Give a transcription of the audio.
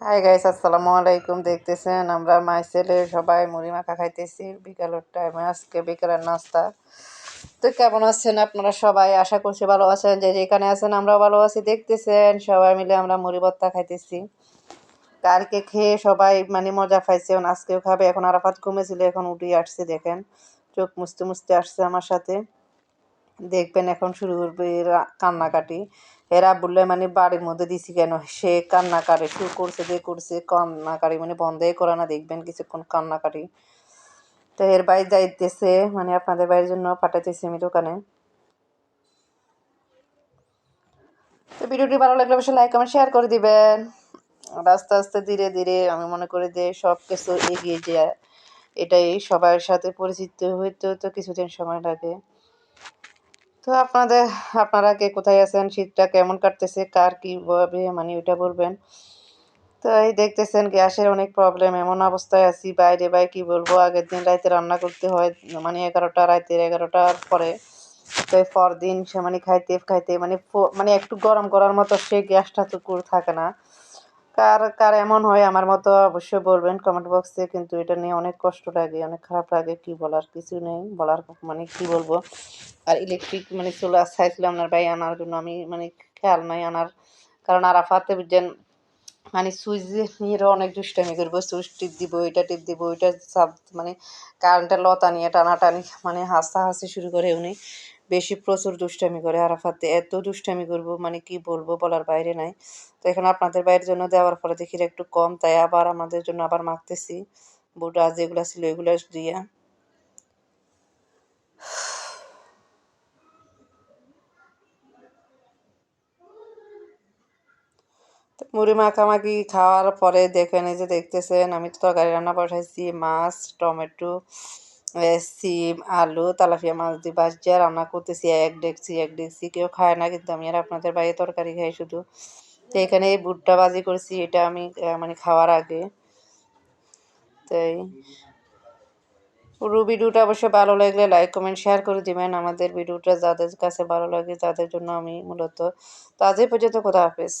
Hi guys আসসালামু আলাইকুম দেখতেছেন? আমরা মাই ছেলে সবাই মুড়ি মাখা খাইতেছি। বিকালের টাইমে আজকে বিকালের নাস্তা। তো কেমন আছেন আপনারা সবাই? আশা করছি ভালো আছেন। যে যেখানে আছেন আমরা ভালো আছি। দেখতেছেন, সবাই মিলে আমরা মুড়ি ভর্তা খাইতেছি। কালকে খেয়ে সবাই মানে মজা পাইছে। আজকেও খাবে। এখন আরাফাত কমেছিল এখন উঠে আসছে, দেখেন। চোখ মুছতে মুছতে আসছে আমার সাথে। দেখবেন এখন শুরু করবে এরা কান্নাকাটি। এরা বললে মানে বাড়ির মধ্যে দিছি কেন? সে কান্নাকাটি শুরু করছে, যে করছে কান্নাকাটি মানে বন্ধই করে না, দেখবেন কিছুক্ষণ কান্নাকাটি তো এর বাইরে যাইতেছে মানে আপনাদের বাড়ির জন্য পাঠাইতেছি আমি দোকানে। তো ভিডিওটি ভালো লাগলে অবশ্যই লাইক কমেন্ট শেয়ার করে দিবেন। আর আস্তে আস্তে ধীরে ধীরে আমি মনে করি যে সব কিছু এগিয়ে যায়। এটাই সবার সাথে পরিচিত হইতেও তো কিছুদিন সময় লাগে। তো আপনাদের, আপনারা কে কোথায় আছেন? শীতটা কেমন কাটতেছে? কার কি কীভাবে মানে ওইটা বলবেন? তো এই দেখতেছেন গ্যাসের অনেক প্রবলেম এমন অবস্থায় আছি, বাইরে বাই কি বলব? আগের দিন রাইতে রান্না করতে হয় মানে এগারোটা রাতের এগারোটার পরে। তো পরদিন সে মানে খাইতে খাইতে মানে মানে একটু গরম করার মতো সে গ্যাসটা তো থাকে না। কার কার এমন হয় আমার মতো অবশ্যই বলবেন কমেন্ট বক্সে কিন্তু এটা নিয়ে অনেক কষ্ট লাগে, অনেক খারাপ লাগে, কি বলার কিছু নেই, বলার মানে কি বলব? আর ইলেকট্রিক মানে চলে চাইছিলাম আপনার ভাই, আনার জন্য আমি মানে খেয়াল নাই আনার। কারণ আরাফাতে বুঝছেন মানে সুইচ নিয়ে অনেক দুষ্টামি করব, সুইচ টিপ দিব ওইটা টিপ দিব, ওইটা সাব মানে কারেন্টের লতা নিয়ে টানাটানি মানে হাসতে শুরু করে উনি। বেশি প্রচুর দুষ্টামি করে আরাফাতে এত দুষ্টামি করব মানে কি বলব বলার বাইরে নাই। তো এখানে আপনাদের বাইরের জন্য দেওয়ার ফলে দেখি একটু কম, তাই আবার আমাদের জন্য আবার মাখতেছি। বুটা যেগুলো ছিল এগুলো দিয়ে মুড়ি মাখামাখি খাওয়ার পরে দেখেন এই যে দেখতেছেন, আমি তো তরকারি রান্না বসাইছি, মাছ, টমেটো সিম, আলু তালাফিয়া মাছ দিয়ে ভাজিয়া রান্না করতেছি, এক ডেকছি এক ডেকছি কেউ খায় না কিন্তু আমি আর আপনাদের বাইরে তরকারি খাই শুধু। তো এখানে এই বুটটা বাজি করেছি, এটা আমি মানে খাওয়ার আগে। তাই পুরো ভিডিওটা অবশ্যই ভালো লাগলে লাইক কমেন্ট শেয়ার করে দিবেন। আমাদের ভিডিওটা যাদের কাছে ভালো লাগে তাদের জন্য আমি মূলত তাদের পর্যন্ত কোথা হাফেজ।